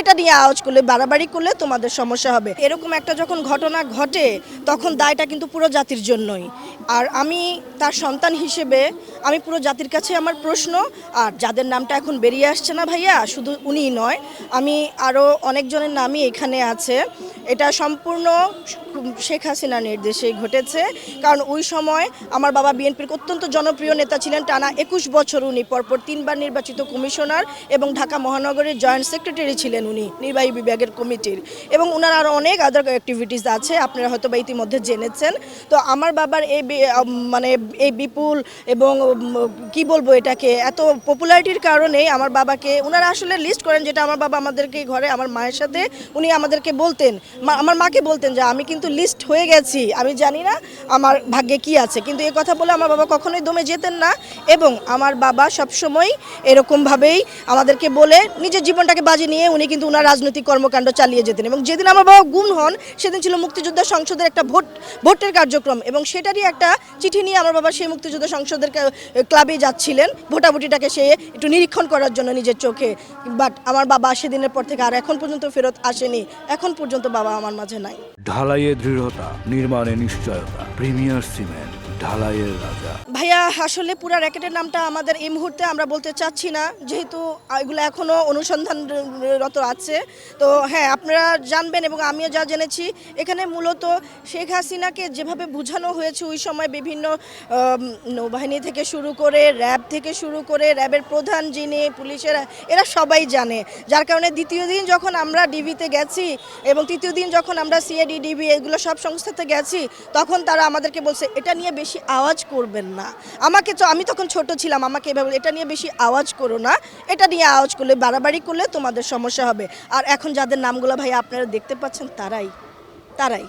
এটা নিয়ে আওয়াজ করলে, বাড়াবাড়ি করলে তোমাদের সমস্যা হবে। এরকম একটা যখন ঘটনা ঘটে, তখন দায়টা কিন্তু পুরো জাতির জন্যই। আর আমি তার সন্তান হিসেবে, আমি পুরো জাতির কাছে আমার প্রশ্ন, আর যাদের নামটা এখন বেরিয়ে আসছে না ভাইয়া, শুধু উনিই নয়, আমি আরও অনেকজনের নামই এখানে আছে। এটা সম্পূর্ণ শেখ হাসিনার নির্দেশে ঘটেছে। কারণ ওই সময় আমার বাবা বিএনপির অত্যন্ত জনপ্রিয় নেতা ছিলেন। টানা একুশ বছর উনি, পরপর তিনবার নির্বাচিত কমিশনার এবং ঢাকা মহানগরের জয়েন্ট সেক্রেটারি ছিলেন উনি, নির্বাহী বিভাগের কমিটির। এবং ওনার আরও অনেক আদার অ্যাক্টিভিটিস আছে, আপনারা হয়তো বা ইতিমধ্যে জেনেছেন। তো আমার বাবার এই মানে এই বিপুল এবং কি বলব এটাকে, এত পপুলারিটির কারণে আমার বাবাকে ওনারা আসলে লিস্ট করেন যেটা আমার বাবা আমাদেরকে ঘরে, আমার মায়ের সাথে উনি আমাদেরকে বলতেন আমার মাকে বলতেন যে, আমি কিন্তু লিস্ট হয়ে গেছি, আমি জানি না আমার ভাগ্যে কি আছে। কিন্তু এ কথা বলে আমার বাবা কখনোই দমে যেতেন না এবং আমার বাবা সবসময় এরকমভাবেই আমাদেরকে বলে নিজের জীবনটাকে বাজে নিয়ে উনি কিন্তু ওনার রাজনৈতিক কর্মকাণ্ড চালিয়ে যেতেন এবং যেদিন আমার বাবা গুম হন, সেদিন ছিল মুক্তিযোদ্ধা সংসদের একটা ভোট, ভোটের কার্যক্রম এবং সেটারই একটা চিঠি নিয়ে আমার বাবা সেই মুক্তিযুদ্ধ সংসদের ক্লাবে যাচ্ছিলেন। ভোটাভুটিটাকে সে একটু নিরীক্ষণ করার জন্য নিজের চোখে। বাট আমার বাবা সেদিনের পর থেকে আর এখন পর্যন্ত ফেরত আসেনি। এখন পর্যন্ত বাবা আমার মাঝে নাই। ঢালাইয়ে দৃঢ়তা, নির্মাণে নিশ্চয়তা, প্রিমিয়ার সিমেন্ট। ঢালাইয়ের রাজা। ভাইয়া, আসলে পুরা র্যাকেটের নামটা আমাদের এই মুহূর্তে আমরা বলতে চাচ্ছি না, যেহেতু এগুলো এখনও অনুসন্ধানরত আছে। তো হ্যাঁ আপনারা জানবেন এবং আমিও যা জেনেছি, এখানে মূলত শেখ হাসিনাকে যেভাবে বোঝানো হয়েছে ওই সময় বিভিন্ন নৌবাহিনী থেকে শুরু করে র্যাব থেকে শুরু করে র্যাবের প্রধান যিনি, পুলিশের, এরা সবাই জানে। যার কারণে দ্বিতীয় দিন যখন আমরা ডিবিতে গেছি এবং তৃতীয় দিন যখন আমরা সিএডি ডিবি, এগুলো সব সংস্থাতে গেছি, তখন তারা আমাদেরকে বলছে, এটা নিয়ে বেশি আওয়াজ করবেন না। আমাকে তো, আমি তখন ছোট ছিলাম, আমাকে এভাবে, এটা নিয়ে বেশি আওয়াজ করো না। এটা নিয়ে আওয়াজ করলে, বাড়াবাড়ি করলে তোমাদের সমস্যা হবে। আর এখন যাদের নামগুলো ভাই আপনারা দেখতে পাচ্ছেন, তারাই তারাই।